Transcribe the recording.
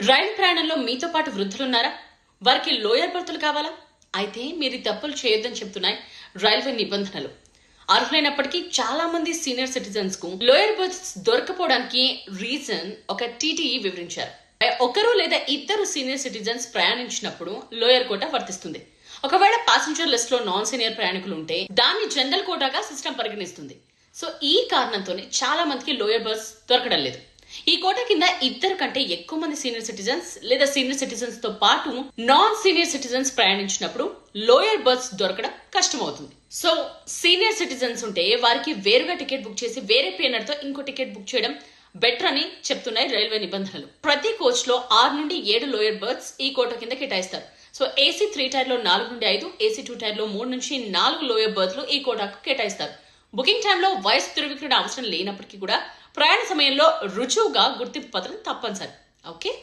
రైలు ప్రయాణంలో మీతో పాటు వృద్ధులున్నారా? వారికి లోయర్ బర్తులు కావాలా? అయితే మీరు తప్పులు చేయొద్దని చెప్తున్నాయి రైల్వే నిబంధనలు. అర్హులైనప్పటికీ చాలా మంది సీనియర్ సిటిజన్స్కు లోయర్ బర్త్స్ దొరకపోవడానికి రీజన్ ఒక టీటీఈ వివరించారు. ఒకరు లేదా ఇద్దరు సీనియర్ సిటిజన్స్ ప్రయాణించినప్పుడు లోయర్ కోట వర్తిస్తుంది. ఒకవేళ ప్యాసింజర్ లిస్ట్లో నాన్ సీనియర్ ప్రయాణికులు ఉంటే దాన్ని జనరల్ కోటాగా సిస్టమ్ పరిగణిస్తుంది. సో ఈ కారణంతోనే చాలా మందికి లోయర్ బర్త్స్ దొరకడం లేదు. ఈ కోట కింద ఇద్దరు కంటే ఎక్కువ మంది సీనియర్ సిటిజన్స్ లేదా సీనియర్ సిటిజన్స్తో పాటు నాన్ సీనియర్ సిటిజన్స్ ప్రయాణించినప్పుడు లోయర్ బర్త్స్ దొరకడం కష్టమవుతుంది. సో సీనియర్ సిటిజన్స్ ఉంటే వారికి వేరుగా టికెట్ బుక్ చేసి వేరే పేనర్తో ఇంకో టికెట్ బుక్ చేయడం బెటర్ అని చెప్తున్నాయి రైల్వే నిబంధనలు. ప్రతి కోచ్లో ఆరు నుండి ఏడు లోయర్ బర్త్స్ ఈ కోట కింద కేటాయిస్తారు. సో ఏసీ త్రీ టైర్లో నాలుగు నుండి ఐదు ఏసీ టూ టైర్లో మూడు నుంచి నాలుగు లోయర్ బర్త్లు ఈ కోటాకు కేటాయిస్తారు. బుకింగ్ టైంలో వయసు ధృవీకరణ అవసరం లేనప్పటికీ కూడా ప్రయాణ సమయంలో రుజువుగా గుర్తింపు పత్రం తప్పనిసరి. ఓకే?